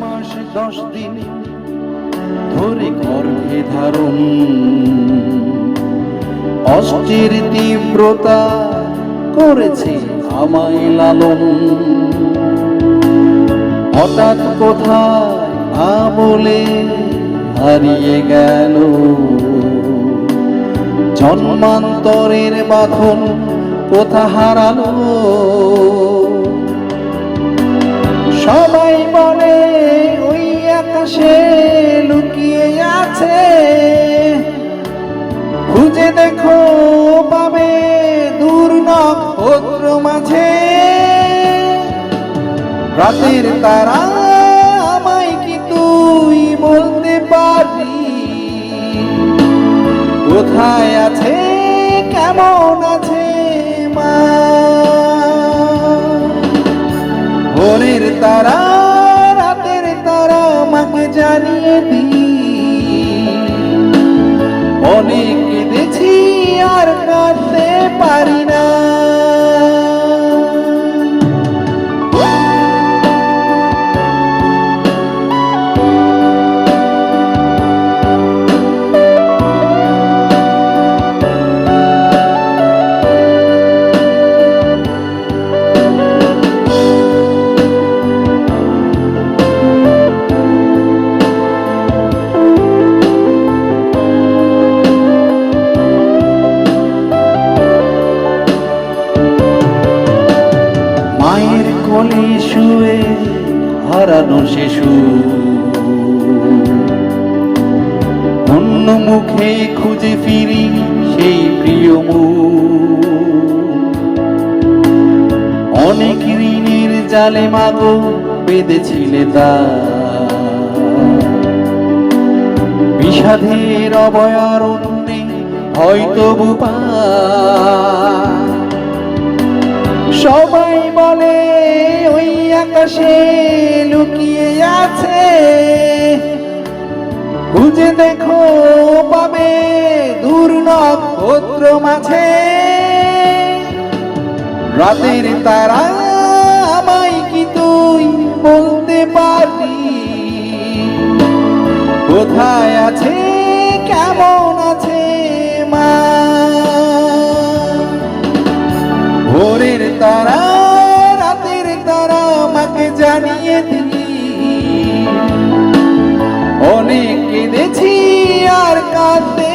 মাস দশ দিন ধরে গর্ভে ধারণ। অষ্টের তীব্রতা করেছে আমায় লালন। হঠাৎ কোথায় আ বলে হারিয়ে গেল। জন্মান্তরের বাঁধন কোথা হারালো? ওই আকাশে লুকিয়ে আছে। খুঁজে দেখো পাবে দূর নক্ষত্র মাঝে। রাতের তারা আমায় কি তুই বলতে পারবি? কোথায় আছে, কেমন আছে মা? ভোরের তারা জানিয়ে দি অনেক কেঁদেছি আর কাঁদতে পারি না। হারানো শিশু। অন্য মুখে খুঁজে ফিরি সেই প্রিয় অনেক ঋণের জালে মাগো বেঁধেছিলে তা। বিষাধের অবয়ারণ্যে হয়তো বুপা সবাই বলে, ওই আকাশে লুকিয়ে আছে। খুঁজে দেখো পাবে দূর নক্ষত্র মাঝে। রাতের তারা আমায় কি তুই বলতে পারবি? কোথায় আছে, কেমন আছে মা? তারা আমাকে জানিয়ে দিলি। অনেক কেঁদেছি আর কাঁদতে